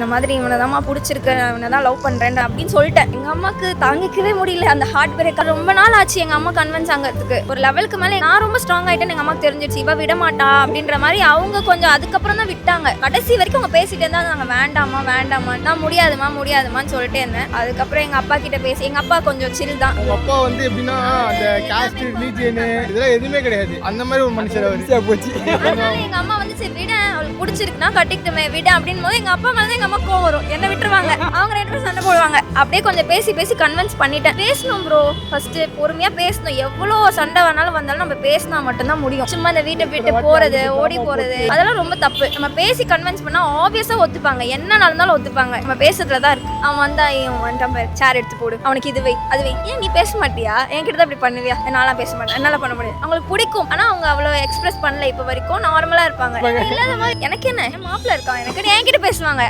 இந்த மாதிரி இவனை தான் பிடிச்சிருக்கு இவனை தான் லவ் பண்ணுறேன் அப்படின்னு சொல்லிட்டேன். எங்கள் அம்மாவுக்கு தாங்கிக்கவே முடியல அந்த ஹார்ட் பிரேக் ரொம்ப நாள் ஆச்சு எங்கள் அம்மா கன்வின்ஸ் ஆகிறதுக்கு. ஒரு லெவலுக்கு மேலே நான் ரொம்ப ஸ்ட்ராங் ஆகிட்டேன்னு எங்கள் அம்மாக்கு தெரிஞ்சிருச்சு. இவ விட மாட்டா அப்படின்ற மாதிரி அவங்க கொஞ்சம் அதுக்கப்புறம் தான் விட்டாங்க. கடைசி வரைக்கும் அவங்க பேசிட்டே இருந்தாங்க. நாங்கள் வேண்டாமா வேண்டாமா நான் முடியாதுமா முடியாதுமான்னு சொல்லிட்டே இருந்தேன். அதுக்கப்புறம் எங்கள் அப்பா கிட்ட பேசி எங்கள் அப்பா கொஞ்சம் சில் தான். அவங்க அப்பா வந்து எப்படின்னா அந்த காஸ்ட் ரிலீஜியனு இதெல்லாம் எதுவுமே கிடையாது. அந்த மாதிரி ஒரு மனுஷர் போச்சு. அதனால எங்க அம்மா சரி விட. அவளுக்கு பிடிச்சிருக்குன்னா கட்டிக்கிட்டுமே விட அப்படின் போது எங்க அப்பா மேல எங்க அம்மா கோவம் வரும். என்ன விட்டுருவாங்க. அவங்க ரெண்டு பேரும் சண்டை போடுவாங்க. அப்படியே கொஞ்சம் பேசி பேசி கன்வின்ஸ் பண்ணிட்டேன். பேசணும் ப்ரோ ஃபர்ஸ்ட் பொறுமையா பேசணும். எவ்வளோ சண்டை வேணாலும் வந்தாலும் நம்ம பேசினா மட்டும்தான் முடியும். சும்மா இந்த வீட்டை விட்டு போறது ஓடி போறது அதெல்லாம் ரொம்ப தப்பு. நம்ம பேசி கன்வின்ஸ் பண்ணா ஆப்வியஸா ஒத்துப்பாங்க. என்ன நடந்தாலும் ஒத்துப்பாங்க. நம்ம பேசுறதுல தான் இருக்கு. அவன் வந்தா அவன் வந்துட்டான் பாரு. சேர் எடுத்து போடு. அவனுக்கு இது வை அது வை. ஏன் நீ பேச மாட்டியா? என்கிட்ட தான் இப்படி பண்ணுவியா? என்னாலாம் பேச மாட்டேன். என்னால பண்ண முடியாது. அவங்களுக்கு பிடிக்கும். ஆனா அவங்க அவ்வளோ எக்ஸ்பிரஸ் பண்ணல. இப்போ வரைக்கும் நார்மலா இருப்பாங்க. இல்லாத மாதிரி எனக்கு என்ன மாப்பிள்ள இருக்கான் எனக்கு என்கிட்ட பேசுவாங்க.